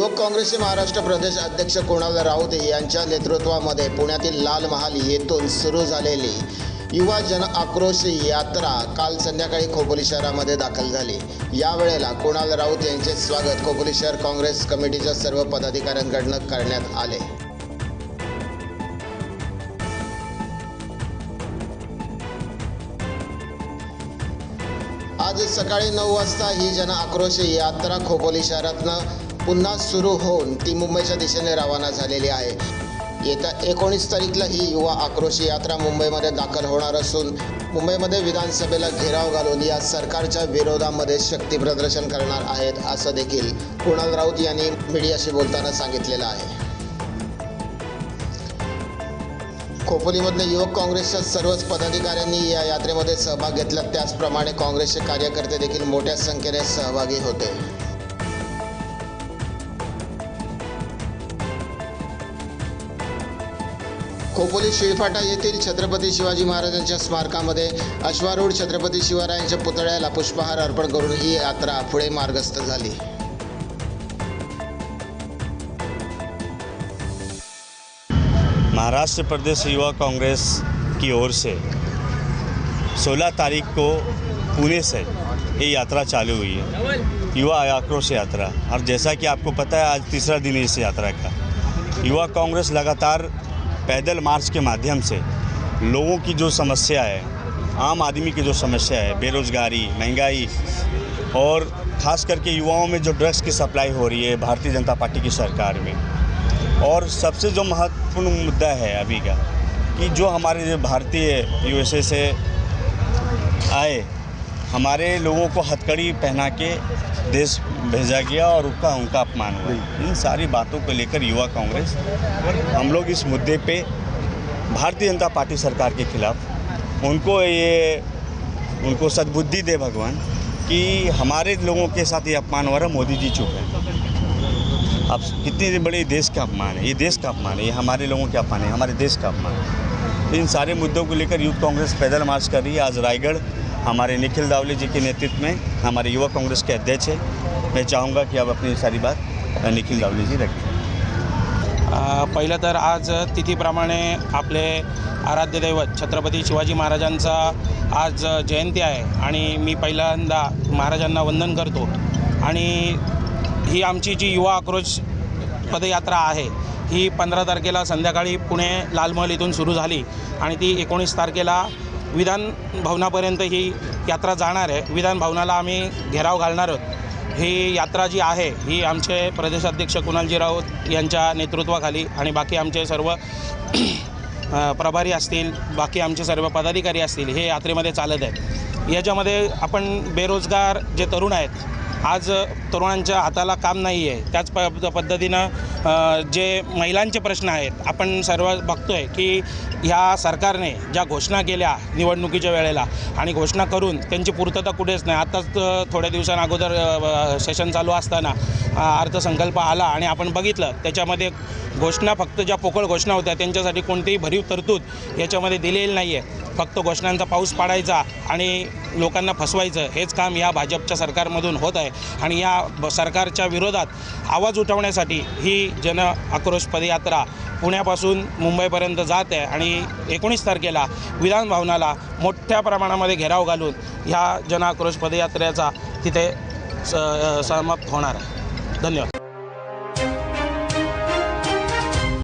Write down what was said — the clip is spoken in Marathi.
युवक काँग्रेसचे महाराष्ट्र प्रदेश अध्यक्ष कुणाल राऊत यांच्या नेतृत्वामध्ये पुण्यातील लाल महाल येथून सुरू झालेली युवा जन आक्रोश यात्रा काल संध्याकाळी खोपोली शहरामध्ये दाखल झाली. यावेळेला कुणाल राऊत यांचे स्वागत खोपोली शहर काँग्रेस कमिटीच्या सर्व पदाधिकाऱ्यांकडनं करण्यात आले. आज सकाळी नऊ वाजता ही जन आक्रोश यात्रा खोपोली शहरातनं पुन्हा सुरू होऊन ती मुंबईच्या दिशेने रवाना झालेली आहे. येत्या एकोणीस तारीखला ही युवा आक्रोश यात्रा मुंबईमध्ये दाखल होणार असून मुंबईमध्ये विधानसभेला घेराव घालून या सरकारच्या विरोधामध्ये शक्ती प्रदर्शन करणार आहेत असं देखील कुणाल राऊत यांनी मीडियाशी बोलताना सांगितलेलं आहे. खोपोलीमधले युवक काँग्रेसच्या सर्वच पदाधिकाऱ्यांनी या यात्रेमध्ये सहभाग घेतला. त्याचप्रमाणे काँग्रेसचे कार्यकर्ते देखील मोठ्या संख्येने सहभागी होते. खोपोली शिळफाटा येथील छत्रपती शिवाजी महाराजांच्या स्मारकामध्ये अश्वारूढ छत्रपती शिवरायांच्या पुतळ्याला पुष्पहार अर्पण करून ही यात्रा पुढे मार्गस्थ झाली. महाराष्ट्र प्रदेश युवा कांग्रेस की ओर से 16 तारीख को पुणे से ये यात्रा चालू हुई है। युवा आक्रोश यात्रा। और जैसा कि आपको पता है आज तीसरा दिन है इस यात्रा का। युवा कांग्रेस लगातार पैदल मार्च के माध्यम से लोगों की जो समस्या है, आम आदमी की जो समस्या है, बेरोज़गारी, महँगाई, और ख़ास करके युवाओं में जो ड्रग्स की सप्लाई हो रही है, भारतीय जनता पार्टी की सरकार में। और सबसे जो महत्वपूर्ण मुद्दा है अभी का, कि जो हमारे जो भारतीय यूएसए से आए, हमारे लोगों को हथकड़ी पहना के देश भेजा गया और उनका उनका अपमान हुआ। इन सारी बातों को लेकर युवा कांग्रेस हम लोग इस मुद्दे पे भारतीय जनता पार्टी सरकार के खिलाफ उनको ये, उनको सद्बुद्धि दे भगवान कि हमारे लोगों के साथ ये अपमान हो रहा मोदी जी चुप हैं। अब कितने बड़े देश का अपमान है, ये देश का अपमान है, ये हमारे लोगों का अपमान है, हमारे देश का अपमान है। इन सारे मुद्दों को लेकर यूथ कांग्रेस पैदल मार्च कर रही है। आज रायगढ़ हमारे निखिल दावले जी के नेतृत्व में हमारे युवा कांग्रेस के अध्यक्ष हैं। मैं चाहूँगा कि आप अपनी सारी बात निखिल दावले जी रखें। पहिलं तर आज तिथीप्रमाणे आपले आराध्य दैवत छत्रपती शिवाजी महाराजांचा आज जयंती आहे आणि मी पहिल्यांदा महाराजांना वंदन करतो. आणि ही आमची जी युवा आक्रोश पदयात्रा आहे ही पंधरा तारखेला संध्याकाळी पुणे लालमहल इथून सुरू झाली आणि ती एकोणीस तारखेला विधान भवनापर्यंत ही यात्रा जाणार आहे. विधान भवनाला आम्ही घेराव घालणार आहोत. ही यात्रा जी आहे ही आमचे प्रदेशाध्यक्ष कुणालजी राऊत यांच्या नेतृत्वाखाली आणि बाकी आमचे सर्व प्रभारी असतील बाकी आमचे सर्व पदाधिकारी असतील हे यात्रेमध्ये चालत आहेत. याच्यामध्ये आपण बेरोजगार जे तरुण आहेत आज तरुणांच्या हाताला काम नाही आहे. त्याच प पद्धतीनं जे महिलांचे प्रश्न आहेत आपण सर्व बघतो आहे की ह्या सरकारने ज्या घोषणा केल्या निवडणुकीच्या वेळेला आणि घोषणा करून त्यांची पूर्तता कुठेच नाही. आताच थोड्या दिवसांअगोदर सेशन चालू असताना अर्थसंकल्प आला आणि आपण बघितलं त्याच्यामध्ये घोषणा फक्त ज्या पोकळ घोषणा होत्या त्यांच्यासाठी कोणतीही भरीव तरतूद याच्यामध्ये दिलेली नाही आहे फक्त घोषणांचा पाऊस पाडायचा आणि लोकांना फसवायचं हेच काम या भाजपच्या सरकारमधून होत आहे. आणि या ब- सरकारच्या विरोधात आवाज उठवण्यासाठी ही जन आक्रोश पदयात्रा पुण्यापासून मुंबईपर्यंत जात आहे आणि एकोणीस तारखेला विधान भवनाला मोठ्या प्रमाणामध्ये घेराव घालून ह्या जन आक्रोश पदयात्रेचा तिथे स समाप्त होणार आहे. धन्यवाद.